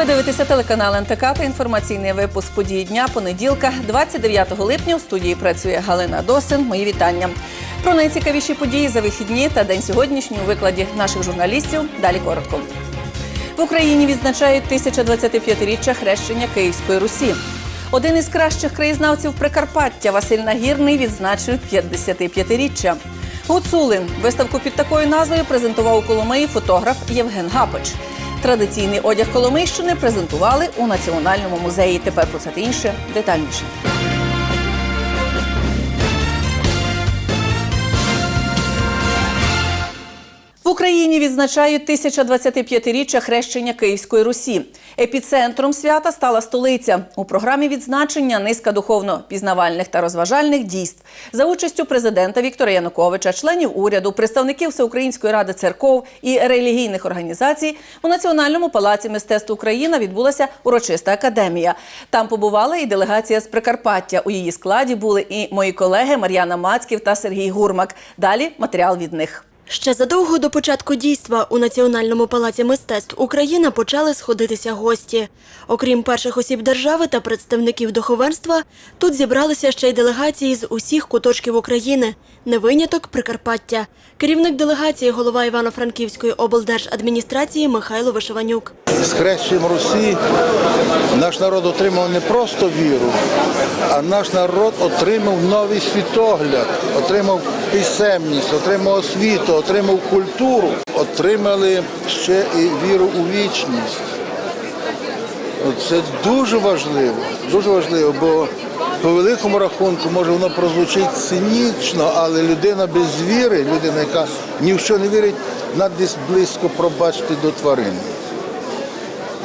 Ви дивитеся телеканал НТК та інформаційний випуск події дня понеділка, 29 липня. У студії працює Галина Досин. Мої вітання. Про найцікавіші події за вихідні та день сьогоднішній у викладі наших журналістів. Далі коротко. В Україні відзначають 1025-річчя хрещення Київської Русі. Один із кращих краєзнавців Прикарпаття Василь Нагірний відзначив 55-річчя. Гуцули виставку під такою назвою презентував у Коломиї фотограф Євген Гапич. Традиційний одяг Коломийщини презентували у Національному музеї. Тепер про це інше детальніше. Україні відзначають 1025-річчя хрещення Київської Русі. Епіцентром свята стала столиця. У програмі відзначення низка духовно-пізнавальних та розважальних дійств за участю президента Віктора Януковича, членів уряду, представників Всеукраїнської ради церков і релігійних організацій у Національному палаці мистецтв Україна відбулася урочиста академія. Там побувала і делегація з Прикарпаття. У її складі були і мої колеги Мар'яна Мацьків та Сергій Гурмак. Далі матеріал від них. Ще задовго до початку дійства у Національному палаці мистецтв Україна почали сходитися гості. Окрім перших осіб держави та представників духовенства, тут зібралися ще й делегації з усіх куточків України, не виняток Прикарпаття. Керівник делегації, голова Івано-Франківської облдержадміністрації Михайло Вишиванюк. З хрещем Русі наш народ отримав не просто віру, а наш народ отримав новий світогляд, отримав писемність, отримав освіту, отримав культуру, отримали ще і віру у вічність. Це дуже важливо, дуже важливо, бо по великому рахунку, може воно прозвучить цинічно, але людина без віри, людина, яка ні в що не вірить, вона десь близько пробачити до тварин.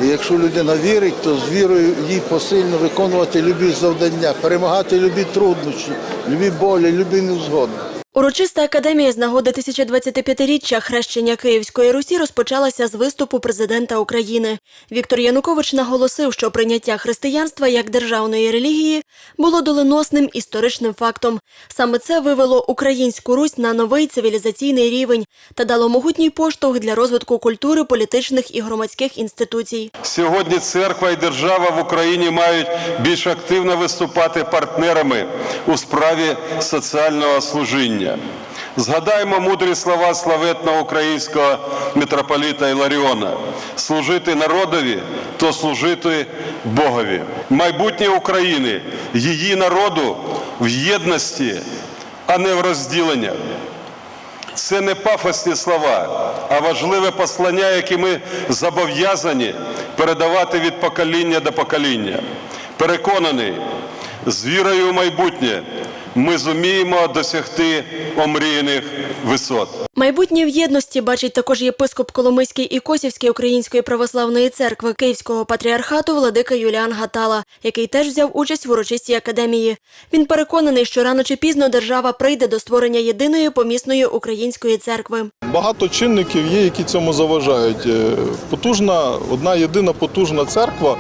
І якщо людина вірить, то з вірою їй посильно виконувати любі завдання, перемагати любі труднощі, любі болі, любі невзгоди. Урочиста академія з нагоди 1025-річчя хрещення Київської Русі розпочалася з виступу президента України. Віктор Янукович наголосив, що прийняття християнства як державної релігії було доленосним історичним фактом. Саме це вивело українську Русь на новий цивілізаційний рівень та дало могутній поштовх для розвитку культури, політичних і громадських інституцій. Сьогодні церква і держава в Україні мають більш активно виступати партнерами у справі соціального служіння. Згадаємо мудрі слова славетного українського митрополіта Іларіона: служити народові, то служити Богові. Майбутнє України, її народу в єдності, а не в розділеннях. Це не пафосні слова, а важливе послання, яке ми зобов'язані передавати від покоління до покоління. Переконаний, з вірою в майбутнє ми зуміємо досягти омріяних висот. Майбутнє в єдності бачить також єпископ Коломийський і Косівський Української православної церкви Київського патріархату владика Юліан Гатала, який теж взяв участь в урочистій академії. Він переконаний, що рано чи пізно держава прийде до створення єдиної помісної української церкви. Багато чинників є, які цьому заважають. Е, Потужна, одна єдина потужна церква.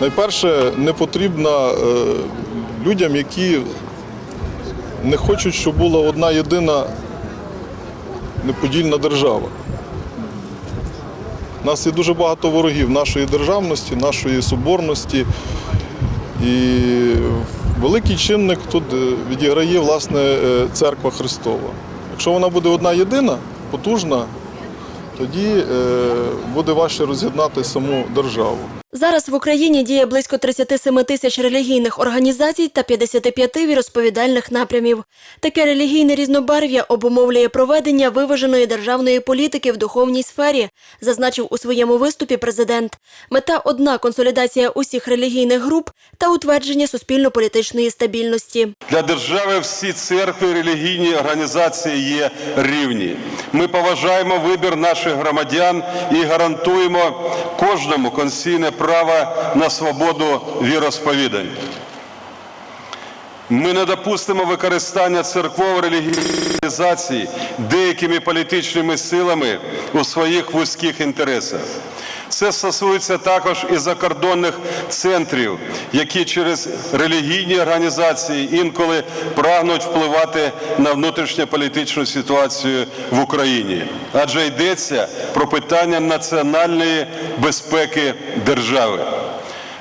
Найперше не потрібна е, людям, які не хочуть, щоб була одна єдина неподільна держава. У нас є дуже багато ворогів нашої державності, нашої соборності. І великий чинник тут е, відіграє власне е, церква Христова. Якщо вона буде одна єдина, потужна, тоді е, буде важче роз'єднати саму державу. Зараз в Україні діє близько 37 тисяч релігійних організацій та 55 віросповідальних напрямів. Таке релігійне різнобарв'я обумовлює проведення виваженої державної політики в духовній сфері, зазначив у своєму виступі президент. Мета одна консолідація усіх релігійних груп та утвердження суспільно-політичної стабільності. Для держави всі церкви релігійні організації є рівні. Ми поважаємо вибір наших громадян і гарантуємо кожному конституційне право на свободу віросповідань. Ми не допустимо використання церков релігіалізації деякими політичними силами у своїх вузьких інтересах. Це стосується також і закордонних центрів, які через релігійні організації інколи прагнуть впливати на внутрішньополітичну ситуацію в Україні, адже йдеться про питання національної безпеки держави.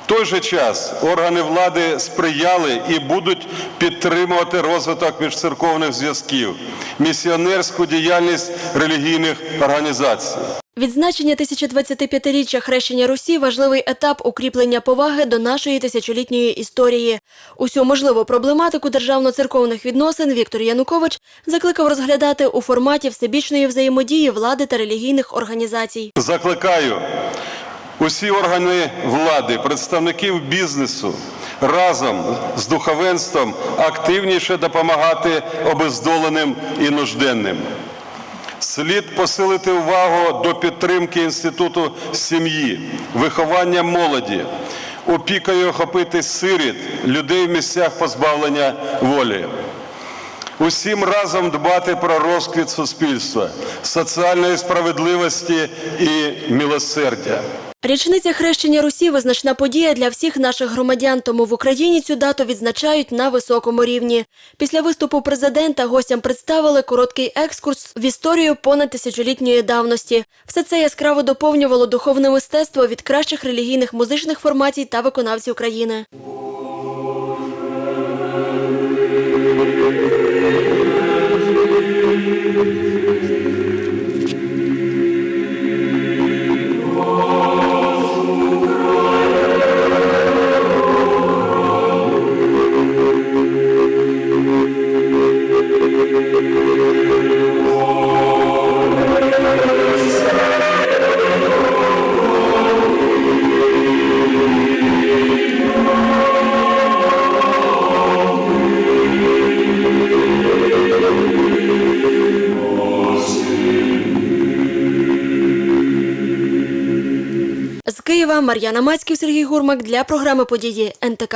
В той же час органи влади сприяли і будуть підтримувати розвиток міжцерковних зв'язків, місіонерську діяльність релігійних організацій. Відзначення 1025-річчя хрещення Русі важливий етап укріплення поваги до нашої тисячолітньої історії. Усю можливу проблематику державно-церковних відносин Віктор Янукович закликав розглядати у форматі всебічної взаємодії влади та релігійних організацій. Закликаю усі органи влади, представників бізнесу разом з духовенством активніше допомагати обездоленим і нужденним. Слід посилити увагу до підтримки інституту сім'ї, виховання молоді, опікою охопити сиріт, людей в місцях позбавлення волі. Усім разом дбати про розквіт суспільства, соціальної справедливості і милосердя. Річниця хрещення Русі визначна подія для всіх наших громадян, тому в Україні цю дату відзначають на високому рівні. Після виступу президента гостям представили короткий екскурс в історію понад тисячолітньої давності. Все це яскраво доповнювало духовне мистецтво від кращих релігійних музичних формацій та виконавців країни. Мар'яна Мацьків, Сергій Гурмак для програми події НТК.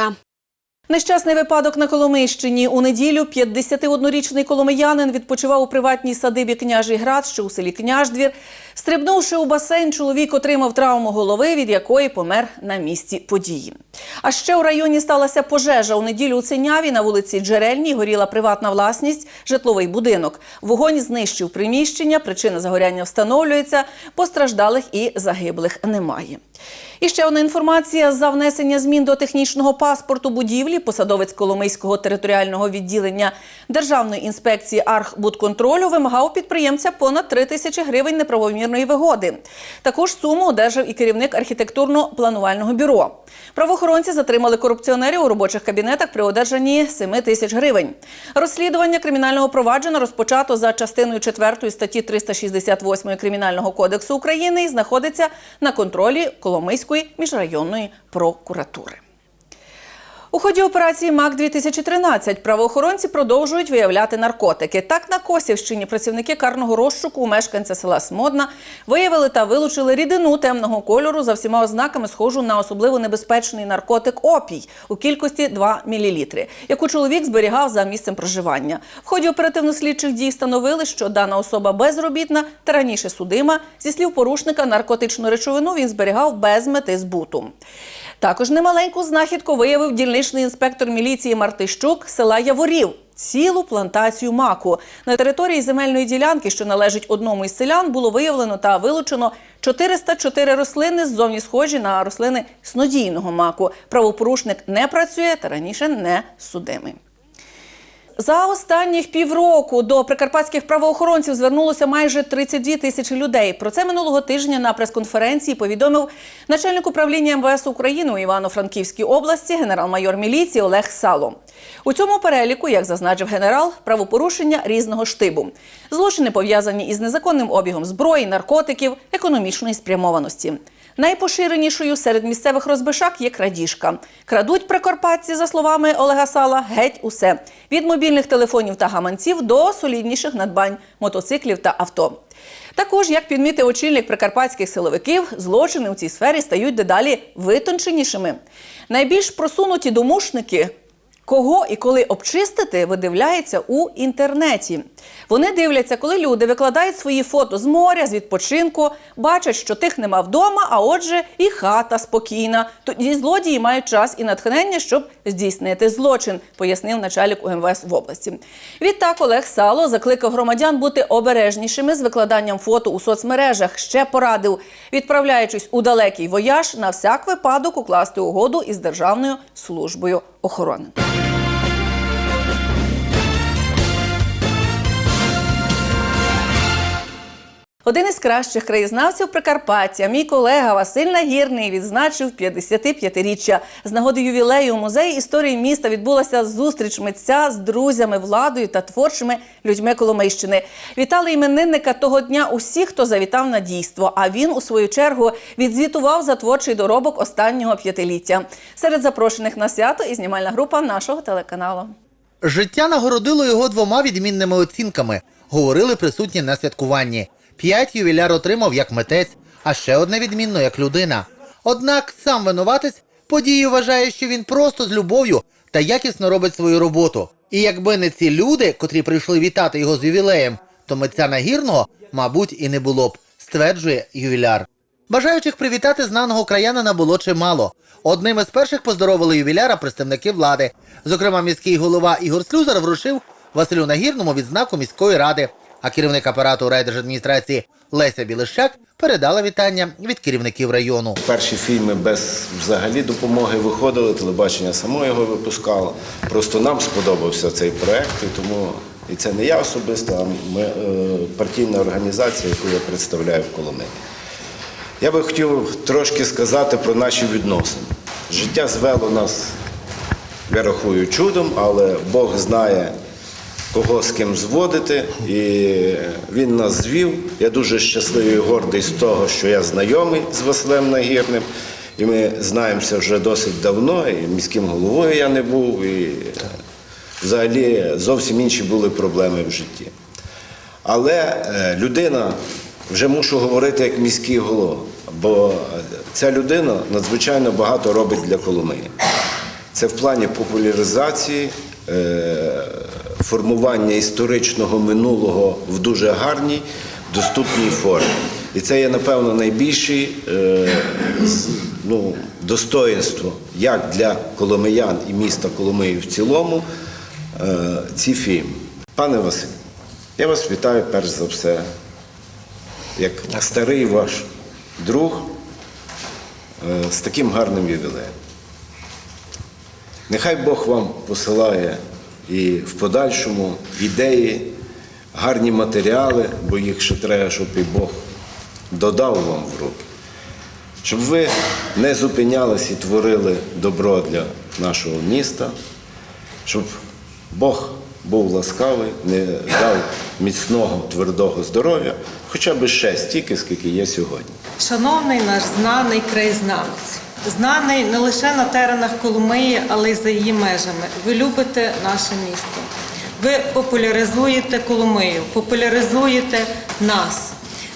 Нещасний випадок на Коломийщині. У неділю 51-річний коломиянин відпочивав у приватній садибі Княжий Град, що у селі Княждвір. Стрибнувши у басейн, чоловік отримав травму голови, від якої помер на місці події. А ще у районі сталася пожежа. У неділю у Циняві на вулиці Джерельній горіла приватна власність, житловий будинок. Вогонь знищив приміщення, причина загоряння встановлюється, постраждалих і загиблих немає. І ще одна інформація за внесення змін до технічного паспорту будівлі. Посадовець Коломийського територіального відділення Державної інспекції Архбудконтролю вимагав підприємця понад 3 тисячі гривень неправомірної вигоди. Таку ж суму одержав і керівник архітектурно-планувального бюро. Правоохоронці затримали корупціонерів у робочих кабінетах при одержанні 7 тисяч гривень. Розслідування кримінального провадження розпочато за частиною 4 статті 368 Кримінального кодексу України і знаходиться на контролі Коломийської міжрайонної прокуратури. У ході операції МАК 2013 правоохоронці продовжують виявляти наркотики. Так на Косівщині працівники карного розшуку у мешканця села Смодна виявили та вилучили рідину темного кольору за всіма ознаками, схожу на особливо небезпечний наркотик опій у кількості 2 мл, яку чоловік зберігав за місцем проживання. В ході оперативно-слідчих дій встановили, що дана особа безробітна та раніше судима. Зі слів порушника, наркотичну речовину він зберігав без мети збуту. Також немаленьку знахідку виявив дільничний інспектор міліції Мартищук села Яворів. Цілу плантацію маку на території земельної ділянки, що належить одному із селян, було виявлено та вилучено 404 рослини, ззовні схожі на рослини снодійного маку. Правопорушник не працює та раніше не судимий. За останніх півроку до прикарпатських правоохоронців звернулося майже 32 тисячі людей. Про це минулого тижня на прес-конференції повідомив начальник управління МВС України у Івано-Франківській області, генерал-майор міліції Олег Сало. У цьому переліку, як зазначив генерал, правопорушення різного штибу. Злочини пов'язані із незаконним обігом зброї, наркотиків, економічної спрямованості. Найпоширенішою серед місцевих розбишак є крадіжка. Крадуть прикарпатці, за словами Олега Сала, геть усе від мобільних телефонів та гаманців до солідніших надбань мотоциклів та авто. Також, як підмітив очільник прикарпатських силовиків, злочини у цій сфері стають дедалі витонченішими. Найбільш просунуті домушники Кого і коли обчистити, видивляється у інтернеті. Вони дивляться, коли люди викладають свої фото з моря, з відпочинку, бачать, що тих нема вдома, а отже, і хата спокійна. Тоді злодії мають час і натхнення, щоб здійснити злочин, пояснив начальник УМВС в області. Відтак Олег Сало закликав громадян бути обережнішими з викладанням фото у соцмережах. Ще порадив, відправляючись у далекий вояж, на всяк випадок укласти угоду із Державною службою охорони. Один із кращих краєзнавців Прикарпаття, мій колега Василь Нагірний, відзначив 55-річчя. З нагоди ювілею у музеї історії міста відбулася зустріч митця з друзями, владою та творчими людьми Коломийщини. Вітали іменинника того дня усі, хто завітав на дійство. А він, у свою чергу, відзвітував за творчий доробок останнього п'ятиліття. Серед запрошених на свято і знімальна група нашого телеканалу. Життя нагородило його двома відмінними оцінками, говорили присутні на святкуванні. П'ять ювіляр отримав як митець, а ще одне відмінно як людина. Однак сам винуватець події вважає, що він просто з любов'ю та якісно робить свою роботу. І якби не ці люди, котрі прийшли вітати його з ювілеєм, то митця нагірного, мабуть, і не було б, стверджує ювіляр. Бажаючих привітати знаного краянина було чимало. Одним із перших поздоровили ювіляра представники влади. Зокрема, міський голова Ігор Слюзар вручив Василю Нагірному відзнаку міської ради, а керівник апарату райдержадміністрації Леся Білищак передала вітання від керівників району. Перші фільми без взагалі допомоги виходили, телебачення само його випускало. Просто нам сподобався цей проект, і тому і це не я особисто, а ми, е, партійна організація, яку я представляю в Коломиї. Я би хотів трошки сказати про наші відносини. Життя звело нас, я рахую, чудом, але Бог знає, кого з ким зводити, і він нас звів. Я дуже щасливий і гордий з того, що я знайомий з Василем Нагірним. І ми знаємося вже досить давно, і міським головою я не був, і взагалі зовсім інші були проблеми в житті. Але е, людина, вже мушу говорити як міський голова, бо ця людина надзвичайно багато робить для Коломиї. Це в плані популяризації, е, формування історичного минулого в дуже гарній, доступній формі. І це є, напевно, найбільше ну, достоїнство як для коломиян і міста Коломиї в цілому е, ці фільми. Пане Василь, я вас вітаю перш за все, як старий ваш друг е, з таким гарним ювілеєм. Нехай Бог вам посилає і в подальшому ідеї, гарні матеріали, бо їх ще треба, щоб і Бог додав вам в руки. Щоб ви не зупинялись і творили добро для нашого міста, щоб Бог був ласкавий, не дав міцного, твердого здоров'я, хоча б ще стільки, скільки є сьогодні. Шановний наш знаний краєзнавець, знаний не лише на теренах Коломиї, але й за її межами. Ви любите наше місто. Ви популяризуєте Коломию, популяризуєте нас.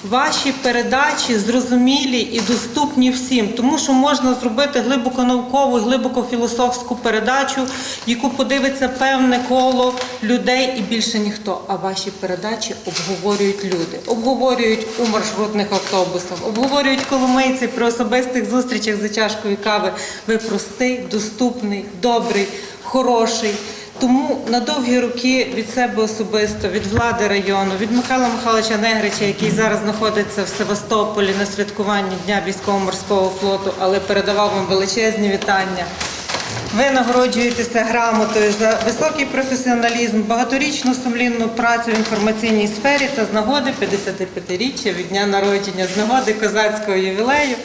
Ваші передачі зрозумілі і доступні всім, тому що можна зробити глибоко наукову, глибоко філософську передачу, яку подивиться певне коло людей і більше ніхто. А ваші передачі обговорюють люди, обговорюють у маршрутних автобусах, обговорюють коломийці при особистих зустрічах за чашкою кави. Ви простий, доступний, добрий, хороший. Тому на довгі роки від себе особисто, від влади району, від Михайла Михайловича Негрича, який зараз знаходиться в Севастополі на святкуванні Дня військово-морського флоту, але передавав вам величезні вітання. Ви нагороджуєтеся грамотою за високий професіоналізм, багаторічну сумлінну працю в інформаційній сфері та з нагоди 55-річчя від дня народження, з нагоди козацького ювілею.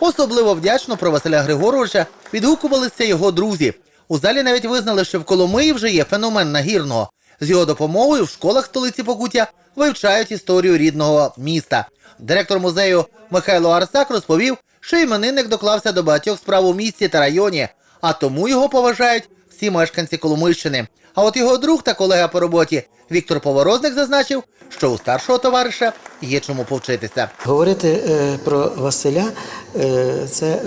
Особливо вдячно про Василя Григоровича відгукувалися його друзі. У залі навіть визнали, що в Коломиї вже є феномен нагірного. З його допомогою в школах столиці Покуття вивчають історію рідного міста. Директор музею Михайло Арсак розповів, що іменинник доклався до багатьох справ у місті та районі, а тому його поважають всі мешканці Коломийщини. А от його друг та колега по роботі Віктор Поворозник зазначив, що у старшого товариша є чому повчитися. Говорити е, про Василя е, це е,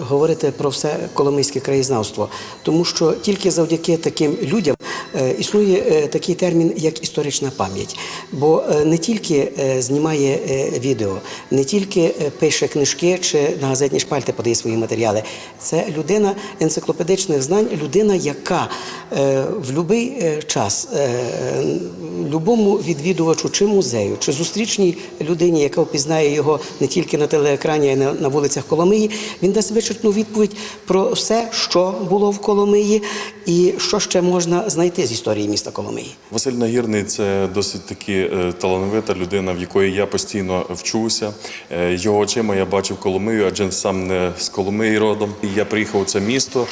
говорити про все коломийське краєзнавство, тому що тільки завдяки таким людям існує е, такий термін, як історична пам'ять. Бо е, не тільки е, знімає е, відео, не тільки е, пише книжки чи на газетні шпальти подає свої матеріали. Це людина енциклопедичних знань, людина, яка е, в будь-який час е, любому відвідувачу чи музею, чи зустрічній людині, яка впізнає його не тільки на телеекрані, а й на вулицях Коломиї, він дасть вичерпну відповідь про все, що було в Коломиї, і що ще можна знайти з історії міста Коломиї. Василь Нагірний це досить таки е, талановита людина, в якої я постійно вчуся. Е, Його очима я бачив Коломию, адже сам не з Коломиї родом. Я приїхав у це місто.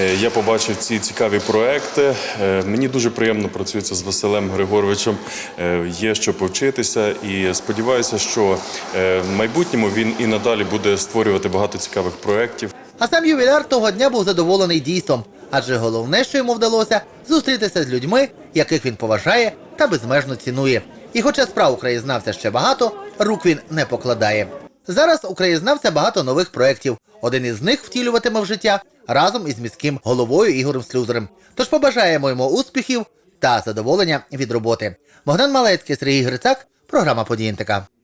е, Я побачив ці цікаві проекти. Мені дуже приємно працюється з Василем Григоровичем. Є що повчитися, і сподіваюся, що в майбутньому він і надалі буде створювати багато цікавих проєктів. А сам ювіляр того дня був задоволений дійством, адже головне, що йому вдалося, зустрітися з людьми, яких він поважає та безмежно цінує. І хоча справ у краєзнавця ще багато, рук він не покладає. Зараз у багато нових проєктів. Один із них втілюватиме в життя разом із міським головою Ігорем Слюзером. Тож побажаємо йому успіхів та задоволення від роботи. Богдан Малецький, Сергій Грицак, програма «Події НТК».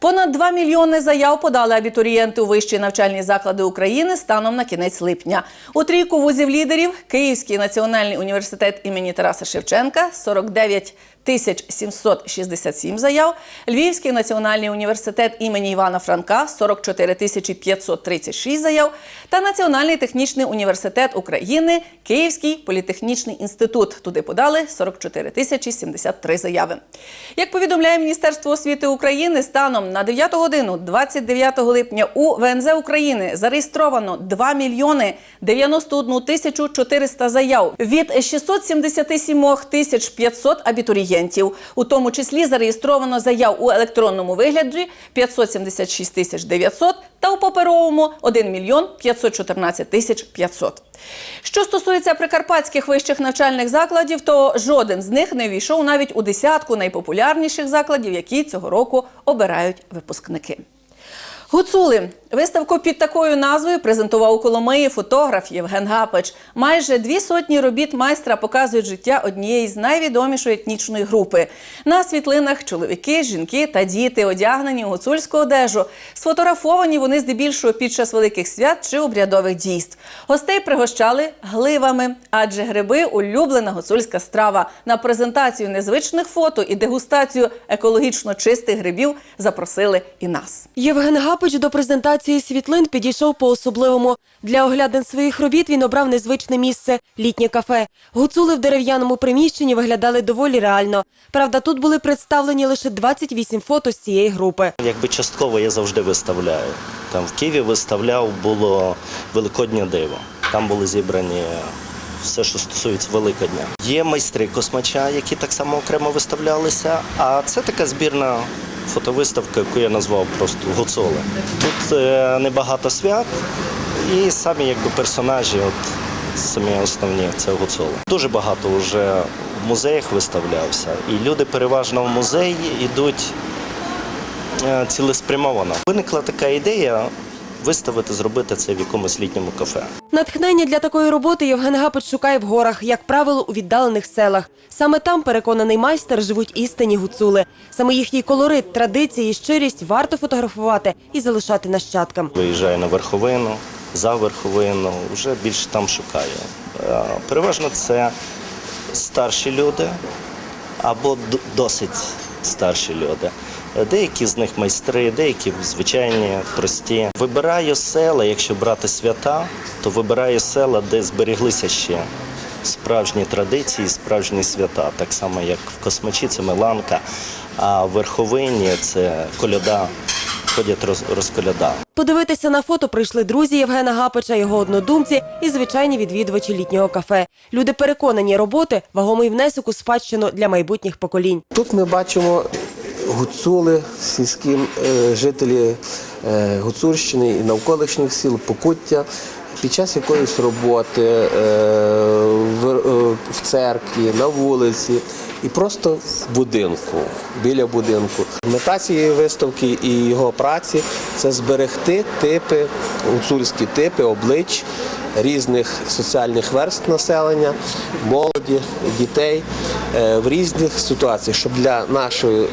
Понад 2 мільйони заяв подали абітурієнти у вищі навчальні заклади України станом на кінець липня. У трійку вузів лідерів Київський національний університет імені Тараса Шевченка 49 тисяч 767 заяв, Львівський національний університет імені Івана Франка 44 тисячі 536 заяв та Національний технічний університет України Київський політехнічний інститут. Туди подали 44 тисячі 73 заяви. Як повідомляє Міністерство освіти України, станом на 9 годину 29 липня у ВНЗ України зареєстровано 2 мільйони 91 тисячу 400 заяв від 677 тисяч 500 абітурієнтів. У тому числі зареєстровано заяв у електронному вигляді 576 тисяч 900 та у паперовому 1 мільйон 514 тисяч 500. Що стосується прикарпатських вищих навчальних закладів, то жоден з них не війшов навіть у десятку найпопулярніших закладів, які цього року обирають випускники. Гуцули виставку під такою назвою презентував у Коломиї фотограф Євген Гапич. Майже дві сотні робіт майстра показують життя однієї з найвідомішої етнічної групи. На світлинах чоловіки, жінки та діти одягнені у гуцульську одежу. Сфотографовані вони здебільшого під час великих свят чи обрядових дійств. Гостей пригощали гливами, адже гриби улюблена гуцульська страва. На презентацію незвичних фото і дегустацію екологічно чистих грибів запросили і нас. Євген Гапич до презентації світлин підійшов по-особливому. Для оглядин своїх робіт він обрав незвичне місце – літнє кафе. Гуцули в дерев'яному приміщенні виглядали доволі реально. Правда, тут були представлені лише 28 фото з цієї групи. Якби частково я завжди виставляю. Там в Києві виставляв було Великоднє диво. Там були зібрані все, що стосується Великодня. Є майстри космача, які так само окремо виставлялися. А це така збірна фотовиставка, яку я назвав просто Гуцули. Тут е, небагато свят і самі якби персонажі, от самі основні це гуцоли. Дуже багато вже в музеях виставлявся, і люди переважно в музеї йдуть е, цілеспрямовано. Виникла така ідея виставити, зробити це в якомусь літньому кафе. Натхнення для такої роботи Євген Гапич шукає в горах, як правило, у віддалених селах. Саме там, переконаний майстер, живуть істинні гуцули. Саме їхній колорит, традиції і щирість варто фотографувати і залишати нащадкам. Виїжджаю на верховину, за верховину, вже більше там шукаю. Е, Переважно це старші люди або досить старші люди. Деякі з них майстри, деякі звичайні, прості. Вибираю села, якщо брати свята, то вибираю села, де збереглися ще справжні традиції, справжні свята. Так само, як в Космачі це Миланка, а в Верховині це коляда, ходять роз- розколяда. Подивитися на фото прийшли друзі Євгена Гапича, його однодумці і звичайні відвідувачі літнього кафе. Люди переконані, роботи вагомий внесок у спадщину для майбутніх поколінь. Тут ми бачимо гуцули, сільські е, жителі е, Гуцульщини і навколишніх сіл, Покуття. під час якоїсь роботи е, в, церкві, на вулиці і просто в будинку, біля будинку. Мета цієї виставки і його праці це зберегти типи, гуцульські типи облич різних соціальних верств населення, молоді, дітей в різних ситуаціях, щоб для нашої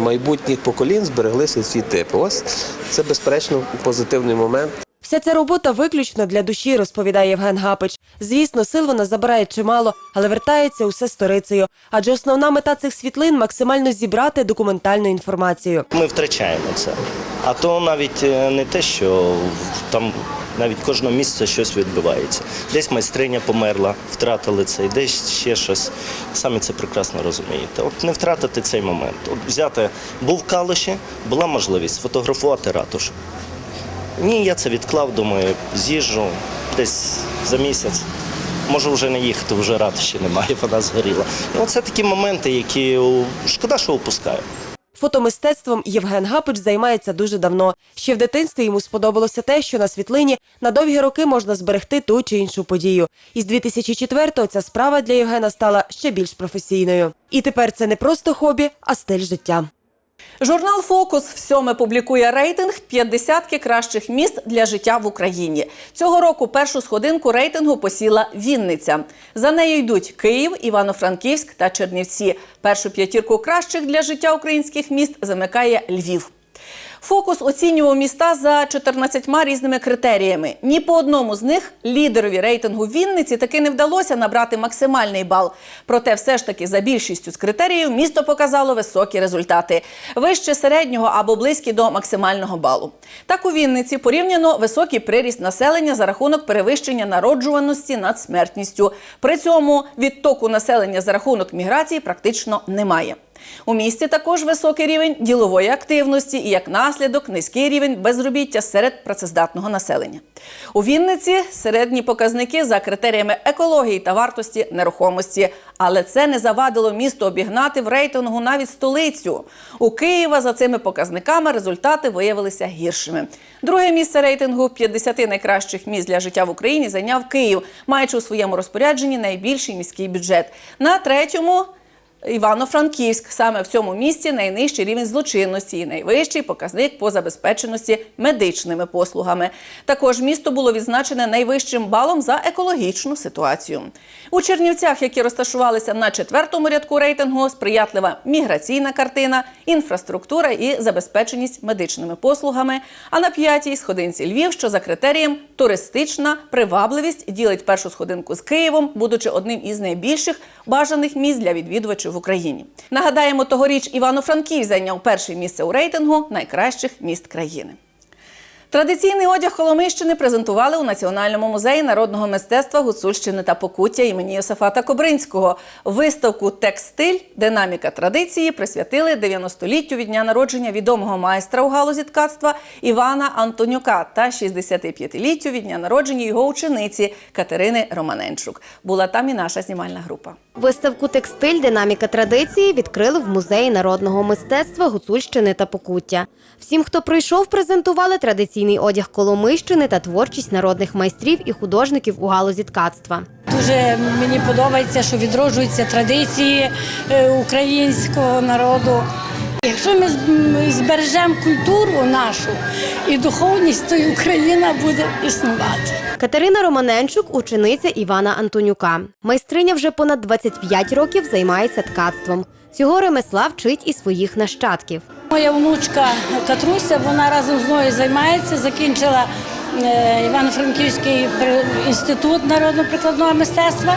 майбутніх поколінь збереглися ці типи. Ось це безперечно позитивний момент. Вся ця робота виключно для душі, розповідає Євген Гапич. Звісно, сил вона забирає чимало, але вертається усе сторицею. Адже основна мета цих світлин максимально зібрати документальну інформацію. Ми втрачаємо це. А то навіть е, не те, що там навіть кожного місяця щось відбувається. Десь майстриня померла, втратили це, десь ще щось. Самі це прекрасно розумієте. От не втратити цей момент. От взяти, був в була можливість сфотографувати ратушу. Ні, я це відклав, думаю, з'їжджу десь за місяць. Можу вже не їхати, вже ратуші немає, вона згоріла. І оце такі моменти, які шкода, що упускаю. Фотомистецтвом Євген Гапич займається дуже давно. Ще в дитинстві йому сподобалося те, що на світлині на довгі роки можна зберегти ту чи іншу подію. І з 2004-го ця справа для Євгена стала ще більш професійною. І тепер це не просто хобі, а стиль життя. Журнал Фокус всьоме публікує рейтинг «50 кращих міст для життя в Україні. Цього року першу сходинку рейтингу посіла Вінниця. За нею йдуть Київ, Івано-Франківськ та Чернівці. Першу п'ятірку кращих для життя українських міст замикає Львів. Фокус оцінював міста за 14 різними критеріями. Ні по одному з них лідерові рейтингу Вінниці таки не вдалося набрати максимальний бал. Проте, все ж таки, за більшістю з критеріїв місто показало високі результати вище середнього або близькі до максимального балу. Так у Вінниці порівняно високий приріст населення за рахунок перевищення народжуваності над смертністю. При цьому відтоку населення за рахунок міграції практично немає. У місті також високий рівень ділової активності і як наслідок низький рівень безробіття серед працездатного населення. У Вінниці середні показники за критеріями екології та вартості нерухомості. Але це не завадило місту обігнати в рейтингу навіть столицю. У Києва за цими показниками результати виявилися гіршими. Друге місце рейтингу 50 найкращих місць для життя в Україні зайняв Київ, маючи у своєму розпорядженні найбільший міський бюджет. На третьому Івано-Франківськ саме в цьому місці найнижчий рівень злочинності і найвищий показник по забезпеченості медичними послугами. Також місто було відзначене найвищим балом за екологічну ситуацію. У Чернівцях, які розташувалися на четвертому рядку рейтингу, сприятлива міграційна картина, інфраструктура і забезпеченість медичними послугами. А на п'ятій сходинці Львів, що за критерієм туристична привабливість ділить першу сходинку з Києвом, будучи одним із найбільших бажаних місць для відвідувачів в Україні. Нагадаємо, тогоріч Івано-Франків зайняв перше місце у рейтингу найкращих міст країни. Традиційний одяг Коломийщини презентували у Національному музеї народного мистецтва Гуцульщини та Покуття імені Йосифата Кобринського. Виставку Текстиль Динаміка традиції присвятили 90-літтю від дня народження відомого майстра у галузі ткацтва Івана Антонюка та 65-літтю від дня народження його учениці Катерини Романенчук. Була там і наша знімальна група. Виставку Текстиль Динаміка традиції відкрили в музеї народного мистецтва Гуцульщини та Покуття. Всім, хто прийшов, презентували традиційний одяг Коломийщини та творчість народних майстрів і художників у галузі ткацтва. Дуже мені подобається, що відроджуються традиції е, українського народу. Якщо ми збережемо культуру нашу і духовність, то і Україна буде існувати. Катерина Романенчук учениця Івана Антонюка. Майстриня вже понад 25 років займається ткацтвом. Цього ремесла вчить і своїх нащадків. Моя внучка Катруся, вона разом з мною займається, закінчила е, Івано-Франківський інститут народно-прикладного мистецтва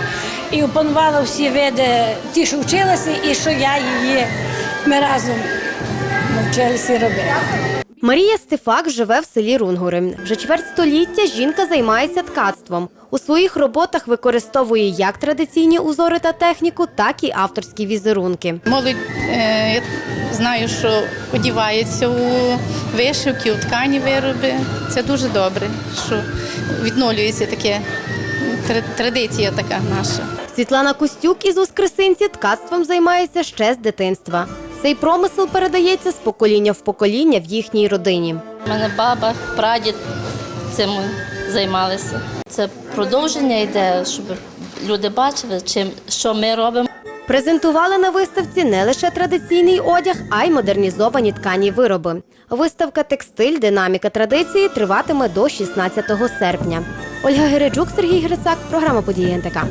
і опанувала всі види, ті, що вчилася, і що я її ми разом навчилися робити. Марія Стефак живе в селі Рунгури. Вже чверть століття жінка займається ткацтвом. У своїх роботах використовує як традиційні узори та техніку, так і авторські візерунки. Молодь е, знаю, що одівається у вишивки, у ткані вироби. Це дуже добре, що відновлюється таке традиція така наша. Світлана Костюк із Воскресинці ткацтвом займається ще з дитинства. Цей промисел передається з покоління в покоління в їхній родині. У мене баба, прадід цим займалися. Це продовження йде, щоб люди бачили, чим що ми робимо. Презентували на виставці не лише традиційний одяг, а й модернізовані ткані вироби. Виставка Текстиль Динаміка традиції триватиме до 16 серпня. Ольга Гереджук, Сергій Грицак, програма події НТК.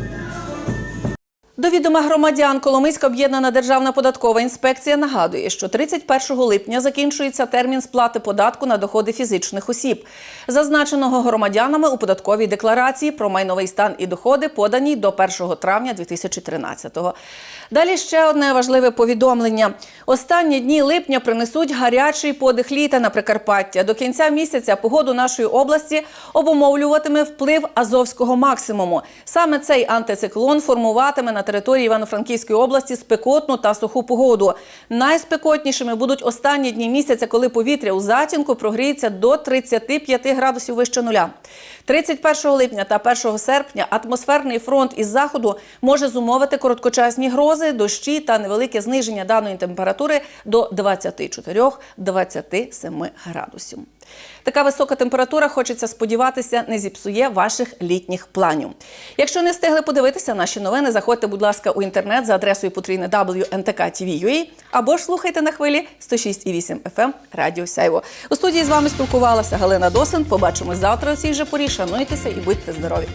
До відома громадян Коломийська об'єднана державна податкова інспекція нагадує, що 31 липня закінчується термін сплати податку на доходи фізичних осіб, зазначеного громадянами у податковій декларації про майновий стан і доходи, подані до 1 травня 2013-го. Далі ще одне важливе повідомлення: останні дні липня принесуть гарячий подих літа на Прикарпаття. До кінця місяця погоду нашої області обумовлюватиме вплив азовського максимуму. Саме цей антициклон формуватиме на території Івано-Франківської області спекотну та суху погоду. Найспекотнішими будуть останні дні місяця, коли повітря у затінку прогріється до 35 градусів вище нуля. 31 липня та 1 серпня атмосферний фронт із заходу може зумовити короткочасні грози, дощі та невелике зниження даної температури до 24-27 градусів. Така висока температура, хочеться сподіватися, не зіпсує ваших літніх планів. Якщо не встигли подивитися наші новини, заходьте, будь ласка, у інтернет за адресою потрійне WNTK.TV.ua або ж слухайте на хвилі 106,8 FM Радіо Сяйво. У студії з вами спілкувалася Галина Досин. Побачимось завтра у цій же порі. Шануйтеся і будьте здорові!